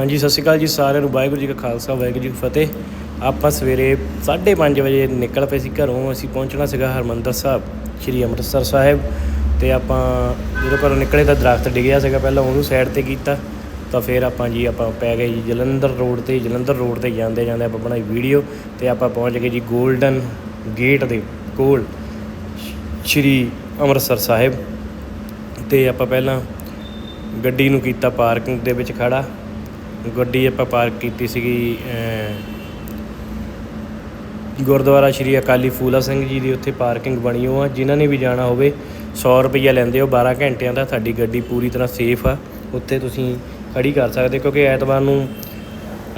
ਹਾਂਜੀ, ਸਤਿ ਸ਼੍ਰੀ ਅਕਾਲ ਜੀ ਸਾਰਿਆਂ ਨੂੰ। ਵਾਹਿਗੁਰੂ ਜੀ ਕਾ ਖਾਲਸਾ, ਵਾਹਿਗੁਰੂ ਜੀ ਕੀ ਫਤਿਹ। ਆਪਾਂ ਸਵੇਰੇ 5:30 ਵਜੇ ਨਿਕਲ ਪਏ ਸੀ ਘਰੋਂ। ਅਸੀਂ ਪਹੁੰਚਣਾ ਸੀਗਾ ਹਰਮੰਦਰ ਸਾਹਿਬ, ਸ਼੍ਰੀ ਅੰਮ੍ਰਿਤਸਰ ਸਾਹਿਬ। ਤੇ ਆਪਾਂ ਜਦੋਂ ਘਰੋਂ ਨਿਕਲੇ ਤਾਂ ਦਰਖਤ ਡਿੱਗਿਆ ਸੀਗਾ ਪਹਿਲਾਂ, ਉਹਨੂੰ ਸਾਈਡ ਤੇ ਕੀਤਾ। ਤਾਂ ਫਿਰ ਆਪਾਂ ਜੀ, ਆਪਾਂ ਪੈ ਗਏ ਜੀ ਜਲੰਧਰ ਰੋਡ ਤੇ। ਜਲੰਧਰ ਰੋਡ ਤੇ ਜਾਂਦੇ ਜਾਂਦੇ ਆਪਾਂ ਬਣਾਈ ਵੀਡੀਓ। ਤੇ ਆਪਾਂ ਪਹੁੰਚ ਗਏ ਜੀ 골ਡਨ ਗੇਟ ਦੇ ਕੋਲ, ਸ਼੍ਰੀ ਅੰਮ੍ਰਿਤਸਰ ਸਾਹਿਬ। ਤੇ ਆਪਾਂ ਪਹਿਲਾਂ ਗੱਡੀ ਨੂੰ ਕੀਤਾ ਪਾਰਕਿੰਗ ਦੇ ਵਿੱਚ ਖੜਾ। ਗੱਡੀ ਆਪਾਂ ਪਾਰਕ ਕੀਤੀ ਸੀਗੀ ਗੁਰਦੁਆਰਾ ਸ਼੍ਰੀ ਅਕਾਲੀ ਫੂਲਾ ਸਿੰਘ ਜੀ ਦੀ ਉੱਥੇ ਪਾਰਕਿੰਗ ਬਣੀ ਹੋ ਆ। ਜਿਨ੍ਹਾਂ ਨੇ ਵੀ ਜਾਣਾ ਹੋਵੇ 100 ਰੁਪਈਆ ਲੈਂਦੇ ਹੋ 12 ਘੰਟਿਆਂ ਦਾ ਤੁਹਾਡੀ ਗੱਡੀ ਪੂਰੀ ਤਰ੍ਹਾਂ ਸੇਫ ਆ। ਉੱਥੇ ਤੁਸੀਂ ਖੜੀ ਕਰ ਸਕਦੇ ਕਿਉਂਕਿ ਐਤਵਾਰ ਨੂੰ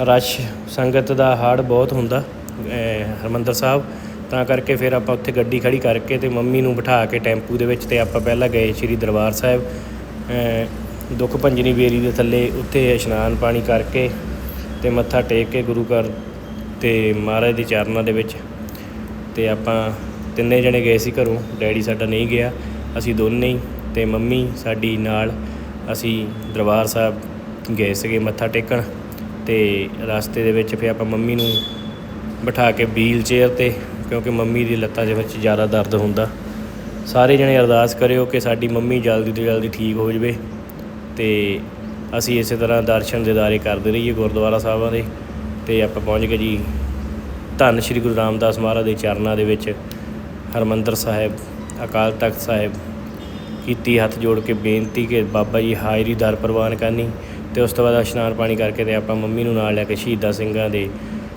ਰਸ਼ ਸੰਗਤ ਦਾ ਹੜ ਬਹੁਤ ਹੁੰਦਾ ਅਮ, ਹਰਿਮੰਦਰ ਸਾਹਿਬ। ਤਾਂ ਕਰਕੇ ਫਿਰ ਆਪਾਂ ਉੱਥੇ ਗੱਡੀ ਖੜੀ ਕਰਕੇ ਤੇ ਮੰਮੀ ਨੂੰ ਬਿਠਾ ਕੇ ਟੈਂਪੂ ਦੇ ਵਿੱਚ ਤੇ ਆਪਾਂ ਪਹਿਲਾਂ ਗਏ ਸ਼੍ਰੀ ਦਰਬਾਰ ਸਾਹਿਬ ਦੁੱਖ ਭੰਜਨੀ ਬੇਰੀ ਦੇ ਥੱਲੇ ਉੱਥੇ ਇਸ਼ਨਾਨ ਪਾਣੀ ਕਰਕੇ ਤੇ ਮੱਥਾ ਟੇਕ ਕੇ ਗੁਰੂ ਘਰ ਤੇ ਮਹਾਰਾਜ ਦੇ ਚਰਨਾਂ ਦੇ ਵਿੱਚ ਤੇ ਆਪਾਂ ਤਿੰਨੇ ਜਣੇ ਗਏ ਸੀ ਘਰੋਂ। ਡੈਡੀ ਸਾਡਾ ਨਹੀਂ ਗਿਆ, ਅਸੀਂ ਦੋਨੇ ਹੀ ਤੇ ਮੰਮੀ ਸਾਡੀ ਨਾਲ ਅਸੀਂ ਦਰਬਾਰ ਸਾਹਿਬ ਗਏ ਸੀਗੇ ਮੱਥਾ ਟੇਕਣ ਤੇ ਰਸਤੇ ਦੇ ਵਿੱਚ ਫਿਰ ਆਪਾਂ ਮੰਮੀ ਨੂੰ ਬਿਠਾ ਕੇ ਵੀਲ ਚੇਅਰ ਤੇ, ਕਿਉਂਕਿ ਮੰਮੀ ਦੀ ਲੱਤਾਂ ਦੇ ਵਿੱਚ ਜ਼ਿਆਦਾ ਦਰਦ ਹੁੰਦਾ। ਸਾਰੇ ਜਣੇ ਅਰਦਾਸ ਕਰਿਓ ਕਿ ਸਾਡੀ ਮੰਮੀ ਜਲਦੀ ਤੋਂ ਜਲਦੀ ਠੀਕ ਹੋ ਜਾਵੇ। ਤੇ ਅਸੀਂ ਇਸੇ ਤਰ੍ਹਾਂ ਦਰਸ਼ਨ ਦਿਦਾਰੇ ਕਰਦੇ ਰਹੀਏ ਗੁਰਦੁਆਰਾ ਸਾਹਿਬਾਂ ਦੇ ਤੇ ਆਪਾਂ ਪਹੁੰਚ ਗਏ ਜੀ ਧੰਨ ਸ਼੍ਰੀ ਗੁਰੂ ਰਾਮਦਾਸ ਮਹਾਰਾਜ ਦੇ ਚਰਨਾਂ ਦੇ ਵਿੱਚ, ਹਰਮੰਦਰ ਸਾਹਿਬ, ਅਕਾਲ ਤਖਤ ਸਾਹਿਬ, ਕੀਤੀ ਹੱਥ ਜੋੜ ਕੇ ਬੇਨਤੀ ਕਿ ਬਾਬਾ ਜੀ ਹਾਜ਼ਰੀ ਦਰ ਪ੍ਰਵਾਨ ਕਰਨੀ ਤੇ ਉਸ ਤੋਂ ਬਾਅਦ ਇਸ਼ਨਾਨ ਪਾਣੀ ਕਰਕੇ ਤੇ ਆਪਾਂ ਮੰਮੀ ਨੂੰ ਨਾਲ ਲੈ ਕੇ ਸ਼ਹੀਦਾਂ ਸਿੰਘਾਂ ਦੇ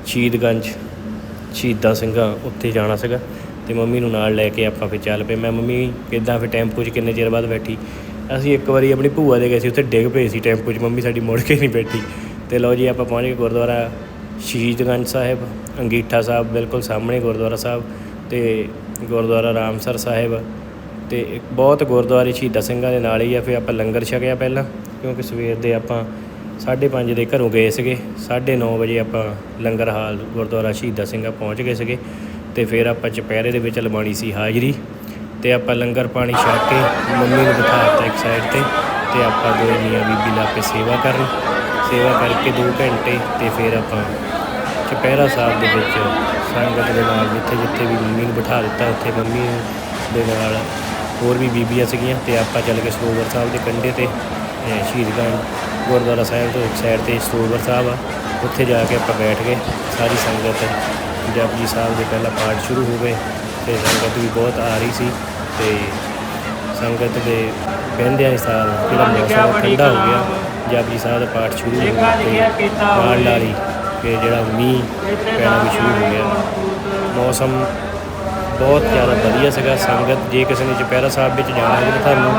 ਸ਼ਹੀਦਗੰਜ, ਸ਼ਹੀਦਾਂ ਸਿੰਘਾਂ ਉੱਥੇ ਜਾਣਾ ਸੀਗਾ ਤੇ ਮੰਮੀ ਨੂੰ ਨਾਲ ਲੈ ਕੇ ਆਪਾਂ ਫਿਰ ਚੱਲ ਪਏ। ਮੈਂ ਮੰਮੀ, ਕਿੱਦਾਂ ਫਿਰ ਟੈਂਪੂ 'ਚ ਕਿੰਨੇ ਚਿਰ ਬਾਅਦ ਬੈਠੀ? ਅਸੀਂ ਇੱਕ ਵਾਰੀ ਆਪਣੀ ਭੂਆ ਦੇ ਗਏ ਸੀ, ਉੱਥੇ ਡਿੱਗ ਪਏ ਸੀ ਟੈਂਪੂ 'ਚ, ਮੰਮੀ ਸਾਡੀ ਮੁੜ ਕੇ ਨਹੀਂ ਬੈਠੀ। ਤੇ ਲਓ ਜੀ, ਆਪਾਂ ਪਹੁੰਚ ਗਏ ਗੁਰਦੁਆਰਾ ਸ਼ਹੀਦਗੰਜ ਸਾਹਿਬ, ਅੰਗੀਠਾ ਸਾਹਿਬ, ਬਿਲਕੁਲ ਸਾਹਮਣੇ ਗੁਰਦੁਆਰਾ ਸਾਹਿਬ ਤੇ ਗੁਰਦੁਆਰਾ ਰਾਮਸਰ ਸਾਹਿਬ। ਤੇ ਇੱਕ ਬਹੁਤ ਗੁਰਦੁਆਰੇ ਸ਼ਹੀਦਾਂ ਸਿੰਘਾਂ ਦੇ ਨਾਲ ਹੀ ਆ, ਫਿਰ ਆਪਾਂ ਲੰਗਰ ਛਕਿਆ ਪਹਿਲਾਂ, ਕਿਉਂਕਿ ਸਵੇਰ ਦੇ ਆਪਾਂ 5:30 ਦੇ ਘਰੋਂ ਗਏ ਸੀਗੇ 9:30 ਵਜੇ ਆਪਾਂ ਲੰਗਰ ਹਾਲ ਗੁਰਦੁਆਰਾ ਸ਼ਹੀਦਾਂ ਸਿੰਘਾਂ ਪਹੁੰਚ ਗਏ ਸੀਗੇ। ਤੇ ਫਿਰ ਆਪਾਂ ਚੁਪਹਿਰੇ ਦੇ ਵਿੱਚ ਲਵਾਉਣੀ ਸੀ ਹਾਜ਼ਰੀ ਤੇ ਆਪਾਂ ਲੰਗਰ ਪਾਣੀ ਛਕ ਕੇ ਮੰਮੀ ਨੂੰ ਬਿਠਾ ਦਿੱਤਾ ਇੱਕ ਸਾਈਡ ਤੇ ਤੇ ਆਪਾਂ ਦੋ ਮੀਆਂ ਬੀਬੀ ਲਾ ਕੇ ਸੇਵਾ ਕਰਨ। ਸੇਵਾ ਕਰਕੇ 2 ਘੰਟੇ ਤੇ ਫਿਰ ਆਪਾਂ ਚੁਪਹਿਰਾ ਸਾਹਿਬ ਦੇ ਵਿੱਚ ਸੰਗਤ ਦੇ ਨਾਲ ਜਿੱਥੇ ਜਿੱਥੇ ਵੀ ਮੰਮੀ ਨੂੰ ਬਿਠਾ ਦਿੱਤਾ, ਉੱਥੇ ਮੰਮੀ ਦੇ ਨਾਲ ਹੋਰ ਵੀ ਬੀਬੀਆਂ ਸੀਗੀਆਂ ਤੇ ਆਪਾਂ ਚੱਲ ਕੇ ਸਰੋਵਰ ਸਾਹਿਬ ਦੇ ਕੰਢੇ ਤੇ, ਅਹ ਸ਼ਹੀਦਗੰਜ ਗੁਰਦੁਆਰਾ ਸਾਹਿਬ ਤੋਂ ਇੱਕ ਸਾਈਡ ਤੇ ਸਰੋਵਰ ਸਾਹਿਬ ਆ, ਉੱਥੇ ਜਾ ਕੇ ਆਪਾਂ ਬੈਠ ਗਏ। ਸਾਰੀ ਸੰਗਤ ਜਪਜੀ ਸਾਹਿਬ ਦੇ ਪਹਿਲਾ ਪਾਠ ਸ਼ੁਰੂ ਹੋ ਗਏ ਤੇ ਸੰਗਤ ਵੀ ਬਹੁਤ ਆ ਰਹੀ ਸੀ। ਤੇ ਸੰਗਤ ਦੇ ਬਹਿੰਦਿਆਂ ਹੀ ਸਾਰ ਜਿਹੜਾ ਮੌਸਮ ਠੰਡਾ ਹੋ ਗਿਆ ਜਪਜੀ ਸਾਹਿਬ ਦਾ ਪਾਠ ਸ਼ੁਰੂ ਹੋ ਗਿਆ ਤੇ ਨਾਲ ਨਾਲ ਹੀ ਕਿ ਜਿਹੜਾ ਮੀਂਹ ਪੈਣਾ ਵੀ ਸ਼ੁਰੂ ਹੋ ਗਿਆ। ਮੌਸਮ ਬਹੁਤ ਜ਼ਿਆਦਾ ਵਧੀਆ ਸੀਗਾ। ਸੰਗਤ ਜੇ ਕਿਸੇ ਨੇ ਚੁਪਹਿਰਾ ਸਾਹਿਬ ਵਿੱਚ ਜਾਣਾ ਹੈ ਤਾਂ ਤੁਹਾਨੂੰ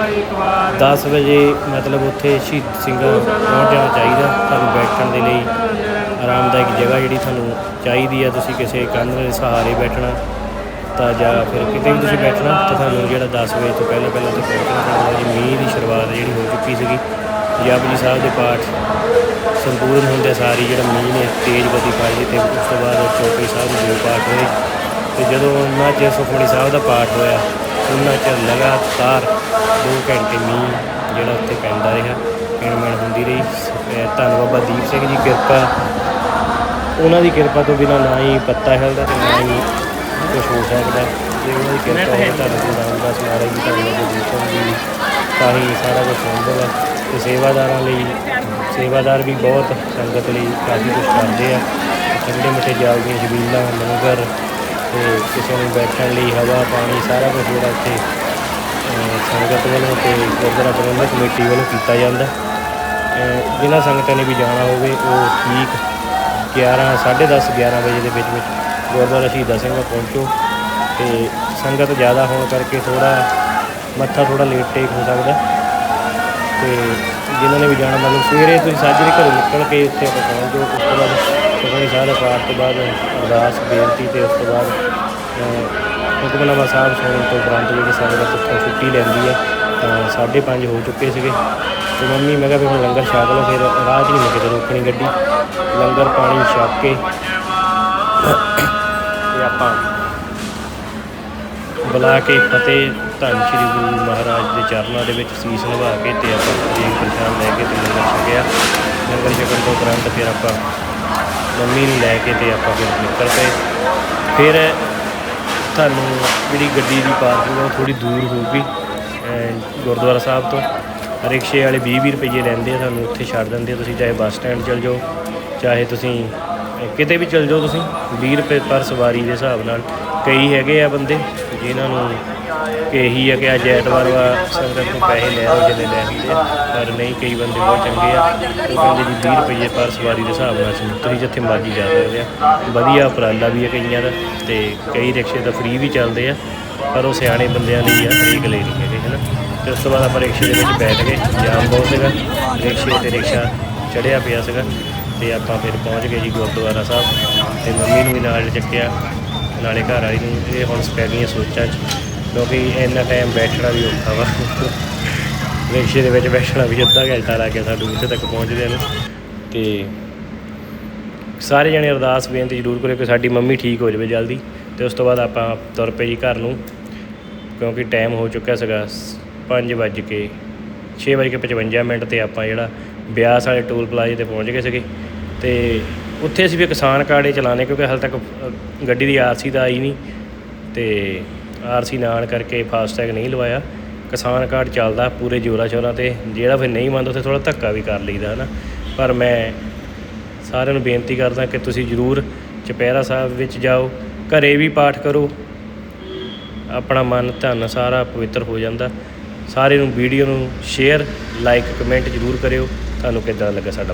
10 ਵਜੇ ਮਤਲਬ ਉੱਥੇ ਸ਼ਹੀਦ ਸਿੰਘ ਪਹੁੰਚ ਜਾਣਾ ਚਾਹੀਦਾ। ਤੁਹਾਨੂੰ ਬੈਠਣ ਦੇ ਲਈ ਆਰਾਮਦਾਇਕ ਜਗ੍ਹਾ ਜਿਹੜੀ ਤੁਹਾਨੂੰ ਚਾਹੀਦੀ ਹੈ ਤੁਸੀਂ ਕਿਸੇ ਕੰਧ ਦੇ ਸਹਾਰੇ ਬੈਠਣਾ। ਤਾਂ ਜਾਂ ਫਿਰ ਕਿਤੇ ਵੀ ਤੁਸੀਂ ਬੈਠਣਾ ਤਾਂ ਤੁਹਾਨੂੰ ਜਿਹੜਾ 10 ਵਜੇ ਤੋਂ ਪਹਿਲਾਂ ਪਹਿਲਾਂ ਤੇ ਪਹੁੰਚਣਾ ਪੈਂਦਾ ਜੀ ਮੀਂਹ ਦੀ ਸ਼ੁਰੂਆਤ ਜਿਹੜੀ ਹੋ ਚੁੱਕੀ ਸੀਗੀ ਜਪਜੀ ਸਾਹਿਬ ਦੇ ਪਾਠ ਸੰਪੂਰਨ ਹੁੰਦੇ ਸਾਰੀ ਜਿਹੜਾ ਮੀਂਹ ਨੇ ਤੇਜ਼ ਗਤੀ ਪਾਈ ਤੇ ਉਸ ਤੋਂ ਬਾਅਦ ਚੌਪਈ ਸਾਹਿਬ ਦੇ ਦੋ ਪਾਠ ਹੋਏ। ਤੇ ਜਦੋਂ ਉਹਨਾਂ 'ਚ ਸੁਖਮਨੀ ਸਾਹਿਬ ਦਾ ਪਾਠ ਹੋਇਆ, ਉਹਨਾਂ 'ਚ ਲਗਾਤਾਰ 2 ਘੰਟੇ ਮੀਂਹ ਜਿਹੜਾ ਉੱਥੇ ਪੈਂਦਾ ਰਿਹਾ। ਕਿਣਮਣ ਹੁੰਦੀ ਰਹੀ। ਧੰਨ ਬਾਬਾ ਦੀਪ ਸਿੰਘ ਜੀ ਕਿਰਪਾ, ਉਹਨਾਂ ਦੀ ਕਿਰਪਾ ਤੋਂ ਬਿਨਾਂ ਨਾ ਹੀ ਪੱਤਾ ਹਿਲਦਾ ਤੇ ਨਾ ਹੀ ਕੁਝ ਹੋ ਸਕਦਾ ਜੇ ਉਹਨਾਂ ਦੀ ਕਿਰਪਾ ਹੋਵੇ ਤਾਂ ਗੁਰੂ ਰਾਮਦਾਸ ਮਹਾਰਾਜ ਜੀ ਧੰਨ ਬਾਬਾ ਦੀਪ ਜੀ ਤਾਂ ਹੀ ਸਾਰਾ ਕੁਝ ਸੰਭਵ ਹੈ ਤੇ ਸੇਵਾਦਾਰਾਂ ਲਈ ਸੇਵਾਦਾਰ ਵੀ ਬਹੁਤ ਸੰਗਤ ਲਈ ਕਾਫੀ ਕੁਝ ਕਰਦੇ ਆ। ਠੰਡੇ ਮਿੱਠੇ ਜਲ ਦੀਆਂ ਛਬੀਲਾਂ ਲੰਗਰ ਤੇ ਕਿਸੇ ਨੂੰ ਬੈਠਣ ਲਈ ਹਵਾ ਪਾਣੀ ਸਾਰਾ ਕੁਝ ਜਿਹੜਾ ਇੱਥੇ ਸੰਗਤ ਵੱਲੋਂ ਤੇ ਗੁਰਦੁਆਰਾ ਪ੍ਰਬੰਧਕ ਕਮੇਟੀ ਵੱਲੋਂ ਕੀਤਾ ਜਾਂਦਾ ਅਹ, ਜਿਨ੍ਹਾਂ ਸੰਗਤਾਂ ਨੇ ਵੀ ਜਾਣਾ ਹੋਵੇ ਉਹ ਠੀਕ 11 10:30 11 ਵਜੇ ਦੇ ਵਿੱਚ ਵਿੱਚ ਗੁਰਦੁਆਰਾ ਸ਼ਹੀਦਾਂ ਸਿੰਘ ਪਹੁੰਚੋ ਤੇ ਸੰਗਤ ਜ਼ਿਆਦਾ ਹੋਣ ਕਰਕੇ ਥੋੜਾ ਮੱਥਾ ਥੋੜਾ ਲੇਟ ਟੇਕ ਹੋ ਸਕਦਾ। ਤੇ ਜਿਨ੍ਹਾਂ ਨੇ ਵੀ ਜਾਣਾ ਮਤਲਬ ਸਵੇਰੇ ਤੁਸੀਂ ਸਾਜਰੇ ਘਰੋਂ ਨਿਕਲ ਕੇ ਉੱਥੇ ਪਹੁੰਚ ਜਾਓ। ਉਸ ਤੋਂ ਬਾਅਦ ਸੁਖਮਨੀ ਸਾਹਿਬ ਦਾ ਪਾਠ ਤੋਂ ਬਾਅਦ ਅਰਦਾਸ ਬੇਨਤੀ ਤੇ ਉਸ ਤੋਂ ਬਾਅਦ ਅਹ, ਹੁਕਮਨਾਮਾ ਸਾਹਿਬ ਸੁਣਨ ਤੋਂ ਉਪਰੰਤ ਜਿਹੜੀ ਸੰਗਤ ਉੱਥੋਂ ਛੁੱਟੀ ਲੈਂਦੀ ਹੈ ਤਾਂ ਸਾਢੇ ਪੰਜ ਹੋ ਚੁੱਕੇ ਸੀਗੇ। ਤੇ ਮੰਮੀ ਮੈਂ ਕਿਹਾ ਵੀ ਹੁਣ ਲੰਗਰ ਛਕ ਲਓ ਫਿਰ ਰਾਹ 'ਚ ਨਹੀਂ ਮੈਂ ਕਿਤੇ ਰੋਕਣੀ ਗੱਡੀ। ਲੰਗਰ ਪਾਣੀ ਛਕ ਕੇ ਤੇ ਆਪਾਂ ਬੁਲਾ ਕੇ ਫਤਿਹ ਧੰਨ ਸ਼੍ਰੀ ਗੁਰੂ ਮਹਾਰਾਜ ਦੇ ਚਰਨਾਂ ਦੇ ਵਿੱਚ ਸੀਸ ਨਿਭਾ ਕੇ ਤੇ ਆਪਾਂ ਜੀ ਪ੍ਰਸ਼ਾਦ ਲੈ ਕੇ ਤੇ ਲੰਗਰ ਛਕਿਆ। ਲੰਗਰ ਛਕਣ ਤੋਂ ਉਪਰੰਤ ਫਿਰ ਆਪਾਂ ਮੰਮੀ ਨੂੰ ਲੈ ਕੇ ਤੇ ਆਪਾਂ ਫਿਰ ਨਿਕਲ ਪਏ। ਫਿਰ ਤੁਹਾਨੂੰ ਜਿਹੜੀ ਗੱਡੀ ਦੀ ਪਾਰਕਿੰਗ ਉਹ ਥੋੜੀ ਦੂਰ ਹੋਊਗੀ, ਅਹ, ਗੁਰਦੁਆਰਾ ਸਾਹਿਬ ਤੋਂ। ਰਿਕਸ਼ੇ ਵਾਲੇ 20 20 ਰੁਪਏ ਲੈਂਦੇ ਆ, ਤੁਹਾਨੂੰ ਉੱਥੇ ਛੱਡ ਦਿੰਦੇ ਆ। ਤੁਸੀਂ ਚਾਹੇ ਬੱਸ ਸਟੈਂਡ ਚਲ ਜਾਓ, ਚਾਹੇ ਤੁਸੀਂ ਕਿਤੇ ਵੀ ਚਲ ਜਾਓ ਤੁਸੀਂ 20 ਰੁਪਏ ਪਰ ਸਵਾਰੀ ਦੇ ਹਿਸਾਬ ਨਾਲ। ਕਈ ਹੈਗੇ ਆ ਬੰਦੇ, ਜਿਨ੍ਹਾਂ ਨੂੰ ਇਹੀ ਹੈ ਕਿ ਅੱਜ ਐਤਵਾਰ ਵਾ, ਸੰਗਤ ਤੋਂ ਪੈਸੇ ਲੈ ਆਓ ਜਿੰਨੇ ਲੈ ਹੁੰਦੇ ਪਰ ਨਹੀਂ, ਕਈ ਬੰਦੇ ਬਹੁਤ ਚੰਗੇ ਆ, ਉਹ ਕਹਿੰਦੇ ਜੀ 20 ਰੁਪਏ ਪਰ ਸਵਾਰੀ ਦੇ ਹਿਸਾਬ ਨਾਲ ਤੁਸੀਂ ਜਿੱਥੇ ਮਰਜ਼ੀ ਜਾ ਸਕਦੇ ਆ। ਵਧੀਆ ਉਪਰਾਲਾ ਵੀ ਹੈ ਕਈਆਂ ਦਾ, ਤੇ ਕਈ ਰਿਕਸ਼ੇ ਤਾਂ ਫ੍ਰੀ ਵੀ ਚੱਲਦੇ ਆ, ਪਰ ਉਹ ਸਿਆਣੇ ਬੰਦਿਆਂ ਲਈ ਆ ਹਰੇਕ ਲਈ ਨਹੀਂ ਹੈਗੇ ਹੈ ਨਾ ਤੇ ਉਸ ਤੋਂ ਬਾਅਦ ਆਪਾਂ ਰਿਕਸ਼ੇ ਦੇ ਵਿੱਚ ਬੈਠ ਗਏ, ਜਾਮ ਬਹੁਤ ਸੀਗਾ, ਰਿਕਸ਼ੇ ਤੇ ਰਿਕਸ਼ਾ ਚੜਿਆ ਪਿਆ ਸੀਗਾ। ਤੇ ਆਪਾਂ ਫਿਰ ਪਹੁੰਚ ਗਏ ਜੀ ਗੁਰਦੁਆਰਾ ਸਾਹਿਬ ਤੇ ਮੰਮੀ ਨੂੰ ਵੀ ਨਾਲ ਚੱਕਿਆ, ਨਾਲੇ ਘਰ ਵਾਲੀ ਨੂੰ ਇਹ ਹੁਣ ਪੈ ਗਈਆਂ ਸੋਚਾਂ 'ਚ, ਕਿਉਂਕਿ ਇੰਨਾ ਟਾਈਮ ਬੈਠਣਾ ਵੀ ਔਖਾ ਵਾ। ਰਿਕਸ਼ੇ ਦੇ ਵਿੱਚ ਬੈਠਣਾ ਵੀ ਅੱਧਾ ਘੰਟਾ ਲੱਗ ਗਿਆ ਸਾਨੂੰ ਉੱਥੇ ਤੱਕ ਪਹੁੰਚਦੇ ਨੂੰ। ਤੇ ਸਾਰੇ ਜਣੇ ਅਰਦਾਸ ਬੇਨਤੀ ਜ਼ਰੂਰ ਕਰਿਓ ਕਿ ਸਾਡੀ ਮੰਮੀ ਠੀਕ ਹੋ ਜਾਵੇ ਜਲਦੀ ਤੇ ਉਸ ਤੋਂ ਬਾਅਦ ਆਪਾਂ ਤੁਰ ਪਏ ਜੀ ਘਰ ਨੂੰ, ਕਿਉਂਕਿ ਟਾਈਮ ਹੋ ਚੁੱਕਿਆ ਸੀਗਾ 5 ਵੱਜ ਕੇ 6 ਵੱਜ ਕੇ 55 ਮਿੰਟ ਤੇ ਆਪਾਂ ਜਿਹੜਾ ਬਿਆਸ ਵਾਲੇ ਟੋਲ ਪਲਾਜ਼ੇ ਤੇ ਪਹੁੰਚ ਗਏ ਸੀਗੇ ਤੇ ਉੱਥੇ ਅਸੀਂ ਵੀ ਕਿਸਾਨ ਕਾਰਡ ਹੀ ਚਲਾਣੇ ਕਿਉਂਕਿ ਹਾਲੇ ਤੱਕ ਗੱਡੀ ਦੀ ਆਰਸੀ ਤਾਂ ਆਈ ਨਹੀਂ ਤੇ ਆਰਸੀ ਨਾਲ ਕਰਕੇ ਫਾਸਟੈਗ ਨਹੀਂ ਲਵਾਇਆ। ਕਿਸਾਨ ਕਾਰਡ ਚੱਲਦਾ ਪੂਰੇ ਜੋਰਾਂ ਸ਼ੋਰਾਂ ਤੇ, ਜਿਹੜਾ ਫਿਰ ਨਹੀਂ ਮੰਨਦਾ ਉੱਥੇ ਥੋੜਾ ਧੱਕਾ ਵੀ ਕਰ ਲਈਦਾ, ਹਨਾ। ਪਰ ਮੈਂ ਸਾਰਿਆਂ ਨੂੰ ਬੇਨਤੀ ਕਰਦਾ ਕਿ ਤੁਸੀਂ ਜ਼ਰੂਰ ਚੁਪਹਿਰਾ ਸਾਹਿਬ ਵਿੱਚ ਜਾਓ, ਘਰੇ ਵੀ ਪਾਠ ਕਰੋ। ਆਪਣਾ ਮਨ ਧਨ ਸਾਰਾ ਪਵਿੱਤਰ ਹੋ ਜਾਂਦਾ। ਸਾਰੇ ਨੂੰ ਵੀਡੀਓ ਨੂੰ ਸ਼ੇਅਰ ਲਾਈਕ ਕਮੈਂਟ ਜ਼ਰੂਰ ਕਰਿਓ। ਤੁਹਾਨੂੰ ਕਿੱਦਾਂ ਲੱਗਾ ਸਾਡਾ